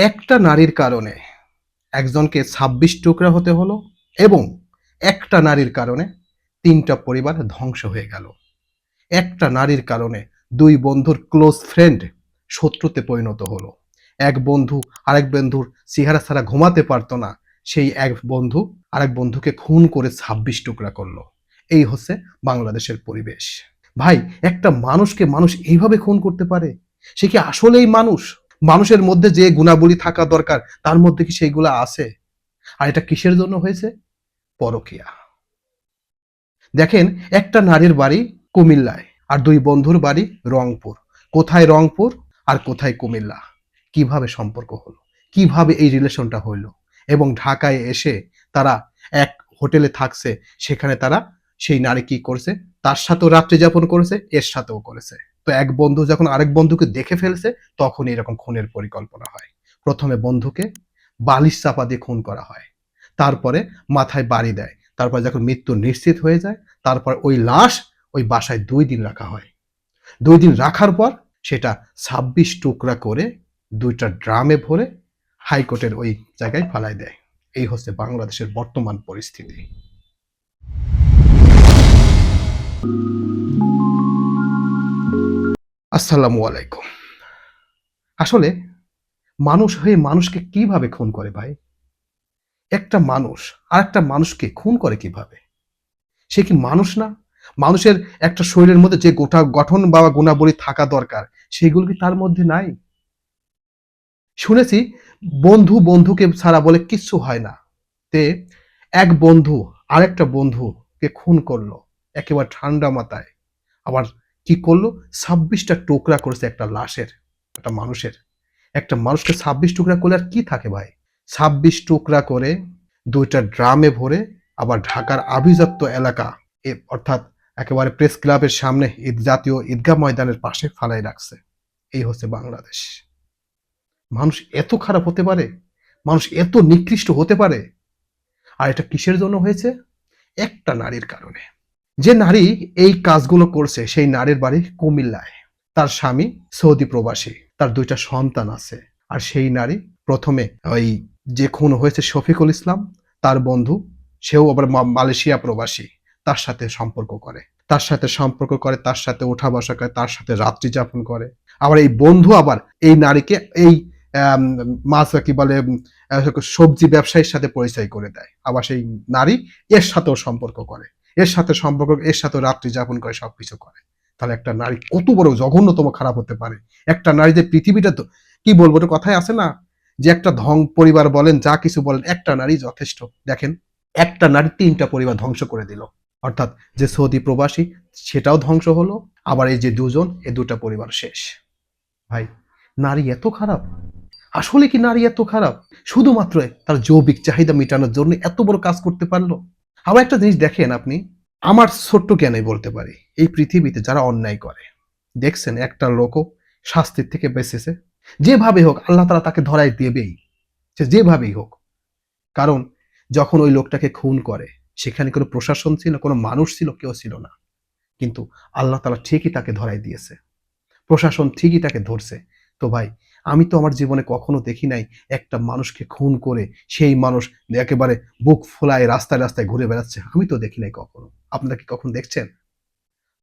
একটা নারীর কারণে একজনকে ছাব্বিশ টুকরা হতে হলো এবং একটা নারীর কারণে তিনটা পরিবার ধ্বংস হয়ে গেল। একটা নারীর কারণে দুই বন্ধুর ক্লোজ ফ্রেন্ড শত্রুতে পরিণত হলো। এক বন্ধু আরেক বন্ধুর চেহারা ছাড়া ঘুমাতে পারতো না, সেই এক বন্ধু আরেক বন্ধুকে খুন করে ছাব্বিশ টুকরা করল। এই হচ্ছে বাংলাদেশের পরিবেশ। ভাই, একটা মানুষকে মানুষ এইভাবে খুন করতে পারে? সে কি আসলেই মানুষ? মানুষের মধ্যে যে গুণাবলী থাকা দরকার, তার মধ্যে কি সেইগুলা আছে? আর এটা কিসের জন্য হয়েছে? পরকিয়া। দেখেন, একটা নারীর বাড়ি কুমিল্লায় আর দুই বন্ধুর বাড়ি রংপুর। কোথায় রংপুর আর কোথায় কুমিল্লা? কীভাবে সম্পর্ক হলো? কীভাবে এই রিলেশনটা হইল? এবং ঢাকায় এসে তারা এক হোটেলে থাকছে, সেখানে তারা সেই নারী কি করছে? তার সাথেও রাত্রি যাপন করেছে, এর সাথেও করেছে। তো এক বন্ধু যখন আরেক বন্ধুকে দেখে ফেলছে তখন এরকম খুনের পরিকল্পনা হয়। প্রথমে বন্ধুকে বালিশ চাপা দিয়ে খুন করা হয়। তারপরে মাথায় বাড়ি দেয়। তারপর যখন মৃত্যু নিশ্চিত হয়ে যায়, তারপর ওই লাশ ওই বাসায় দুই দিন রাখা হয়। দুই দিন রাখার পর সেটা ছাব্বিশ টুকরা করে দুইটা ড্রামে ভরে হাইকোর্টের ওই জায়গায় ফালাই দেয়। এই হচ্ছে বাংলাদেশের বর্তমান পরিস্থিতি। আসসালামু আলাইকুম। আসলে মানুষ হয়ে মানুষকে কীভাবে খুন করে ভাই? একটা মানুষ আর একটা মানুষকে খুন করে কীভাবে? সে কি মানুষ না? মানুষের একটা শরীরের মধ্যে যে গোটা গঠন বা গুণাবলী থাকা দরকার, সেগুলো কি তার মধ্যে নাই? শুনেছি বন্ধু বন্ধুকে ছাড়া বলে কিচ্ছু হয় না। তে এক বন্ধু আরেকটা বন্ধুকে খুন করল, একেবারে ঠান্ডা মাথায়। আবার কি করল? ছাব্বিশটা টুকরা করেছে একটা লাশের, একটা মানুষের। একটা মানুষকে ছাব্বিশ টুকরা করলে আর কি থাকে ভাই? ছাব্বিশ টুকরা করে দুইটা ড্রামে ভরে আবার ঢাকার আভিজাত্য এলাকা অর্থাৎ একেবারে প্রেস ক্লাবের সামনে ঈদ জাতীয় ঈদগাহ ময়দানের পাশে ফালাই রাখছে। এই হচ্ছে বাংলাদেশ। মানুষ এত খারাপ হতে পারে? মানুষ এত নিকৃষ্ট হতে পারে? আর এটা কিসের জন্য হয়েছে? একটা নারীর কারণে। যে নারী এই কাজগুলো করছে, সেই নারীর বাড়ি কুমিল্লায়। তার স্বামী সৌদি প্রবাসী, তার দুইটা সন্তান আছে। আর সেই নারী প্রথমে ওই যে খুন হয়েছে শফিকুল ইসলাম, তার বন্ধু, সেও আবার মালয়েশিয়া প্রবাসী, তার সাথে সম্পর্ক করে। তার সাথে সম্পর্ক করে, তার সাথে ওঠা বসা করে, তার সাথে রাত্রি যাপন করে। আবার এই বন্ধু আবার এই নারীকে এই মাছ কি বলে সবজি ব্যবসায়ীর সাথে পরিচয় করে দেয়। আবার সেই নারী এর সাথেও সম্পর্ক করে। এর সাথে সম্পর্ক, এর সাথে রাত্রি যাপন করে, সবকিছু করে। তাহলে একটা নারী কত বড় জঘন্যতম খারাপ হতে পারে। একটা নারী যে পৃথিবীটা তো, কি বলব, ওটা কথায় আছে না? যে একটা ধং পরিবার বলেন, যা কিছু বলেন, একটা নারী যথেষ্ট। দেখেন, একটা নারী তিনটা পরিবার ধ্বংস করে দিল। অর্থাৎ যে সৌদি প্রবাসী, সেটাও ধ্বংস হলো, আবার এই যে দুজন, এ দুটা পরিবার শেষ। ভাই, নারী এত খারাপ। আসলে কি নারী এত খারাপ? শুধুমাত্র তার যৌবিক চাহিদা মেটানোর জন্য এত বড় কাজ করতে পারল? আবার একটা জিনিস দেখেন আপনি, আমার ছোট্ট জ্ঞানে বলতে পারি, এই পৃথিবীতে যারা অন্যায় করে, দেখছেন একটা লোকও শাস্তির থেকে বেঁচেছে যেভাবে হোক আল্লাহ তালা তাকে ধরাই দেবেই, সে যেভাবেই হোক। কারণ যখন ওই লোকটাকে খুন করে, সেখানে কোনো প্রশাসন ছিল, কোনো মানুষ ছিল, কেউ ছিল না। কিন্তু আল্লাহ তালা ঠিকই তাকে ধরাই দিয়েছে, প্রশাসন ঠিকই তাকে ধরছে। তো ভাই আমি তো আমার জীবনে কখনো দেখি নাই একটা মানুষকে খুন করে সেই মানুষ একেবারে বুক ফোলায় রাস্তায় রাস্তায় ঘুরে বেড়াচ্ছে। আমি তো দেখি নাই কখনো। আপনারা কি কখন দেখছেন?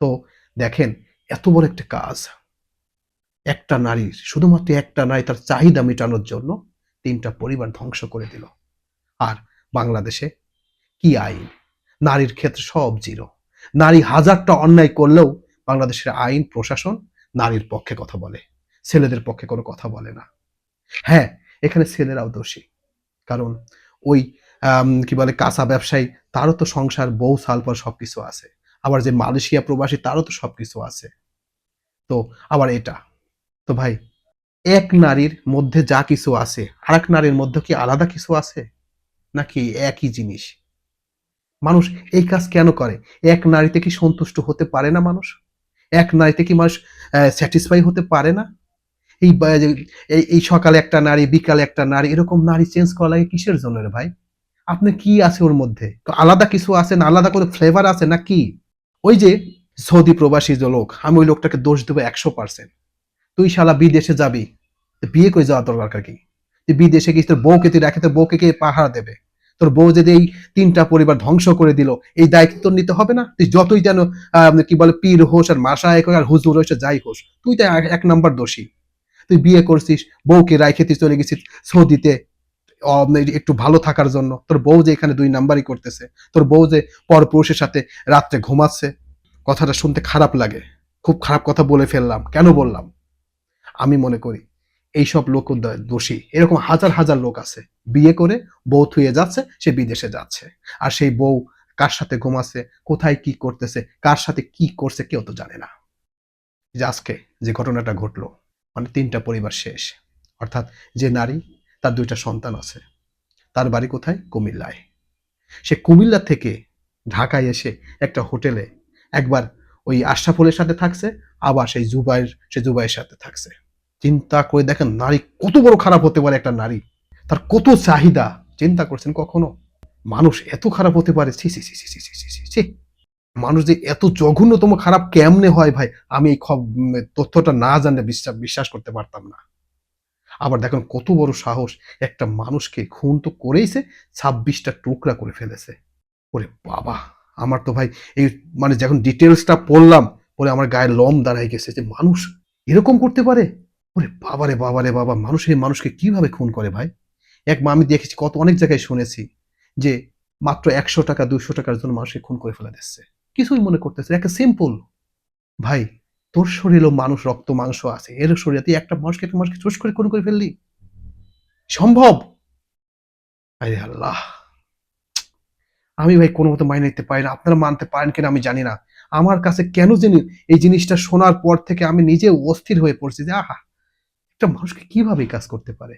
তো দেখেন, এত বড় একটা কাজ। একটা নারীর শুধুমাত্র একটা নারী তার চাহিদা মেটানোর জন্য তিনটা পরিবার ধ্বংস করে দিল। আর বাংলাদেশে কি আইন? নারীর ক্ষেত্রে সব জিরো। নারী হাজারটা অন্যায় করলেও বাংলাদেশের আইন, প্রশাসন নারীর পক্ষে কথা বলে। ছেলেদের পক্ষে কোনো কথা বলে না। হ্যাঁ এখানে ছেলেরাও দোষী। কারণ ওই কি বলে, কাঁচা ব্যবসায়ী, তারও তো সংসার বউ সাল পর সবকিছু আছে। আবার যে মালয়েশিয়া প্রবাসী, তারও তো সবকিছু আছে। তো আবার এটা। তো ভাই, এক নারীর মধ্যে যা কিছু আছে আর এক নারীর মধ্যে কি আলাদা কিছু আছে? নাকি একই জিনিস? মানুষ এই কাজ কেন করে? এক নারীতে কি সন্তুষ্ট হতে পারে না মানুষ? এক নারীতে কি মানুষ স্যাটিসফাই হতে পারে না? এই এই সকালে একটা নারী, বিকালে একটা নারী, এরকম নারী চেঞ্জ করা লাগে কিসের জন্য রে ভাই? আপনি কি আছে ওর মধ্যে? তো আলাদা কিছু আছে না? আলাদা করে ফ্লেভার আছে না কি? ওই যে সৌদি প্রবাসী যে লোক, আমি ওই লোকটাকে দোষ দেবো একশো পার্সেন্ট তুই শালা বিদেশে যাবি বিয়ে করে যাওয়া দরকার কি? বিদেশে গিয়ে তোর বউকে তুই রাখে তোর বউকে কে পাহারা দেবে? তোর বউ যদি এই তিনটা পরিবার ধ্বংস করে দিল, এই দায়িত্ব নিতে হবে না? তুই যতই যেন কি বলে, পীর হোস আর মাসা আর হুজুর হোস যাই হোস, তুই তো এক নম্বর দোষী। তুই বিয়ে করছিস, বউকে রাইখে তুই চলে গেছিস সৌদিতে একটু ভালো থাকার জন্য। তোর বউ যে এখানে দুই নাম্বারই করতেছে, তোর বউ যে পরপুরুষের সাথে রাত্রে ঘুমাচ্ছে, কথাটা শুনতে খারাপ লাগে। খুব খারাপ কথা বলে ফেললাম। কেন বললাম? আমি মনে করি, এইসব লোক দোষী। এরকম হাজার হাজার লোক আছে। বিয়ে করে বউ থুয়ে যাচ্ছে, সে বিদেশে যাচ্ছে। আর সেই বউ কার সাথে ঘুমাচ্ছে, কোথায় কি করতেছে, কার সাথে কি করছে কেউ তো জানে না। যে আজকে যে ঘটনাটা ঘটলো মানে তিনটা পরিবার শেষ। অর্থাৎ যে নারী, তার দুইটা সন্তান আছে। তার বাড়ি কোথায়? কুমিল্লায়। সে কুমিল্লা থেকে ঢাকায় এসে একটা হোটেলে একবার ওই আশরাফুলের সাথে থাকছে, আবার সেই জুবাইয়ের সে জুবাইয়ের সাথে থাকছে। চিন্তা করে দেখেন, নারী কত বড় খারাপ হতে পারে একটা নারী। তার কত চাহিদা, চিন্তা করছেন কখনো? মানুষ এত খারাপ হতে পারে মানুষ যে এত জঘন্যতম খারাপ কেমনে হয় ভাই? আমি এই তথ্যটা না জানলে বিশ্বাস বিশ্বাস করতে পারতাম না। আবার দেখেন কত বড় সাহস, একটা মানুষকে খুন তো করেইছে, ছাব্বিশটা টুকরা করে ফেলেছে। ওরে বাবা, আমার তো ভাই এই মানে যখন ডিটেলসটা পড়লাম, পরে আমার গায়ে লম দাঁড়াই গেছে যে মানুষ এরকম করতে পারে? ওরে বাবারে বাবারে বাবা মানুষ এই মানুষকে কীভাবে খুন করে ভাই? এক আমি দেখেছি কত অনেক জায়গায় শুনেছি যে মাত্র একশো টাকা দুশো টাকার জন্য মানুষকে খুন করে ফেলে দিচ্ছে। কিছুই মনে করতেছে একটা সিম্পল ভাই, তোর শরীরেও মানুষ রক্ত, মাংস আছে, এর শরীরে তুই একটা মানুষকে একটা মানুষকে চুষ করে খুন করে ফেললি? সম্ভব? আরে আল্লাহ। আমি ভাই কোনো মতো মাইনে নিতে পারি না, আপনারা মানতে পারেন কিনা আমি জানি না। আমার কাছে কেন জানি এই জিনিসটা শোনার পর থেকে আমি নিজে অস্থির হয়ে পড়ছি যে, আহা, একটা মানুষকে কীভাবে কাজ করতে পারে?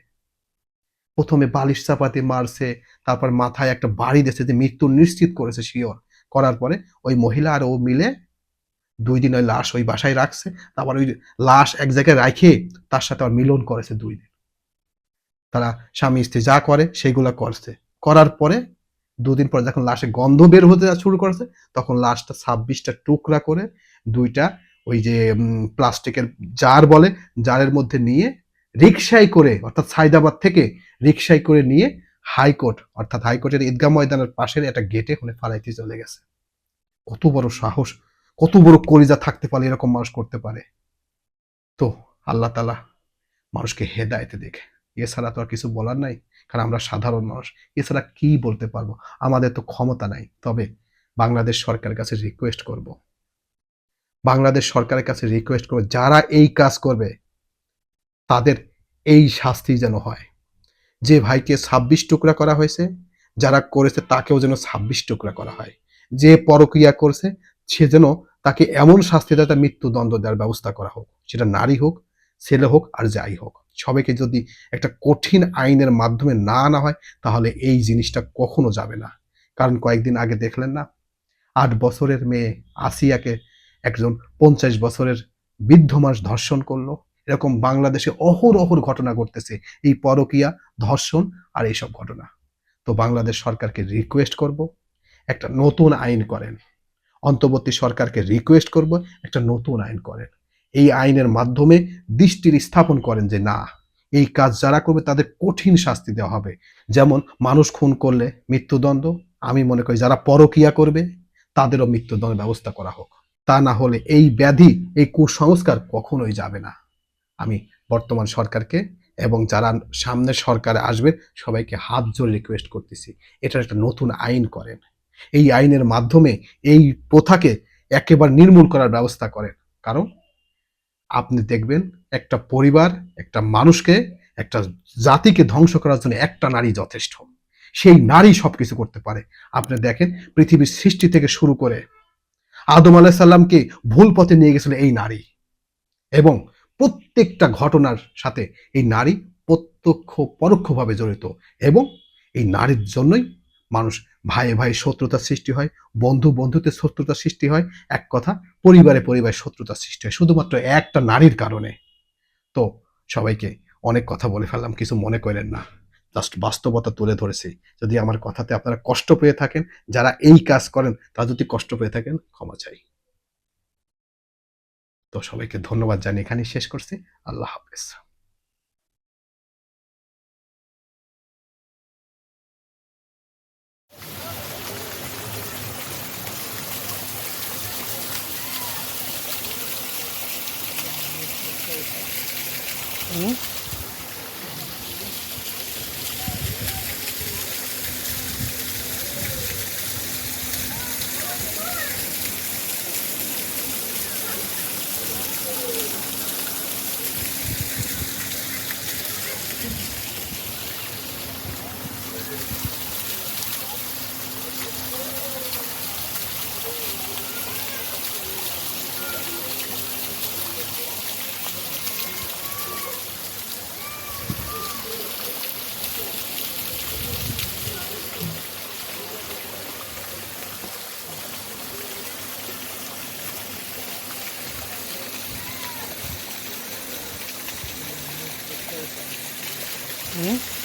প্রথমে বালিশ চাপাতে মারছে, তারপর মাথায় একটা বাড়ি দিয়েছে যে মৃত্যু নিশ্চিত করেছে শিওর। করার পরে ওই মহিলা আর ও মিলে দুই দিন ওই লাশ ওই বাসায় রাখছে। তারপর ওই লাশ এক জায়গায় রাখে, তার সাথে আর মিলন করেছে দুই দিন। তারা স্বামী স্ত্রী যা করে সেগুলা করছে। করার পরে দুদিন পর যখন লাশে গন্ধ বের হতে শুরু করেছে, তখন লাশটা ছাব্বিশটা টুকরা করে দুইটা ওই যে প্লাস্টিকের জার বলে, জারের মধ্যে নিয়ে রিক্সায় করে, অর্থাৎ সাইদাবাদ থেকে রিক্সায় করে নিয়ে হাইকোর্ট, অর্থাৎ হাইকোর্টের ঈদগাহ ময়দানের পাশের একটা গেটে ওখানে ফালাইতে চলে গেছে। কত বড় সাহস, কত বড় কলিজা থাকতে পারে এরকম মানুষ করতে পারে। তো আল্লাহ তালা মানুষকে হেদায়তে দেখে। এছাড়া তো আর কিছু বলার নাই, কারণ আমরা সাধারণ মানুষ। এছাড়া কি বলতে পারব? আমাদের তো ক্ষমতা নাই। তবে বাংলাদেশ সরকারের কাছে রিকোয়েস্ট করব। বাংলাদেশ সরকারের কাছে রিকোয়েস্ট করব, যারা এই কাজ করবে, তাদের এই শাস্তি যেন হয়। যে ভাইকে ছাব্বিশ টুকরা করা হয়েছে, যারা করেছে তাকেও যেন ছাব্বিশ টুকরা করা হয়। যে পরক্রিয়া করছে, সে যেন তাকে এমন শাস্তি দেয়, তার মৃত্যুদণ্ড দেওয়ার ব্যবস্থা করা হোক। সেটা নারী হোক, ছেলে হোক আর যাই হোক। সবাইকে যদি একটা কঠিন আইনের মাধ্যমে না আনা হয়, তাহলে এই জিনিসটা কখনো যাবে না। কারণ কয়েকদিন আগে দেখলেন না, আট বছরের মেয়ে আসিয়াকে একজন পঞ্চাশ বছরের বৃদ্ধ মাস ধর্ষণ করল। এরকম বাংলাদেশে অহর অহর ঘটনা ঘটতেছে। এই পরকীয়া, ধর্ষণ আর এইসব ঘটনা। তো বাংলাদেশ সরকারকে রিকোয়েস্ট করব, একটা নতুন আইন করেন। অন্তর্বর্তী সরকারকে রিকোয়েস্ট করব, একটা নতুন আইন করেন। এই আইনের মাধ্যমে দৃষ্টির স্থাপন করেন যে না, এই কাজ যারা করবে তাদের কঠিন শাস্তি দেওয়া হবে। যেমন মানুষ খুন করলে মৃত্যুদণ্ড, আমি মনে করি যারা পরকীয়া করবে, তাদেরও মৃত্যুদণ্ডের ব্যবস্থা করা হোক। তা না হলে এই ব্যাধি, এই কুসংস্কার কখনোই যাবে না। আমি বর্তমান সরকারকে এবং যারা সামনে সরকারে আসবে, সবাইকে হাত জোর রিকোয়েস্ট করতেছি। এটার একটা নতুন আইন করেন। এই আইনের মাধ্যমে এই প্রথাকে একেবারে নির্মূল করার ব্যবস্থা করেন। কারণ আপনি দেখবেন, একটা পরিবার, একটা মানুষকে, একটা জাতিকে ধ্বংস করার জন্য একটা নারী যথেষ্ট। সেই নারী সবকিছু করতে পারে। আপনি দেখেন, পৃথিবীর সৃষ্টি থেকে শুরু করে আদম আলাহিসাল্লামকে ভুল পথে নিয়ে গেছিল এই নারী। এবং প্রত্যেকটা ঘটনার সাথে এই নারী প্রত্যক্ষ, পরোক্ষভাবে জড়িত এবং এই নারীর জন্যই মানুষ ভাই ভাই শত্রুতার সৃষ্টি হয়, বন্ধু বন্ধুতে শত্রুতার সৃষ্টি হয়। এক কথা, পরিবারে পরিবারে শত্রুতার সৃষ্টি হয়, শুধুমাত্র একটা নারীর কারণে। তো সবাইকে অনেক কথা বলে ফেললাম, কিছু মনে করেন না। জাস্ট বাস্তবতা তুলে ধরেছি। যদি আমার কথাতে আপনারা কষ্ট পেয়ে থাকেন, যারা এই কাজ করেন, তারা যদি কষ্ট পেয়ে থাকেন, ক্ষমা চাই। তো সবাইকে ধন্যবাদ জানিয়ে এখানে শেষ করছি আল্লাহ হাফেজ Mm-hmm. Okay.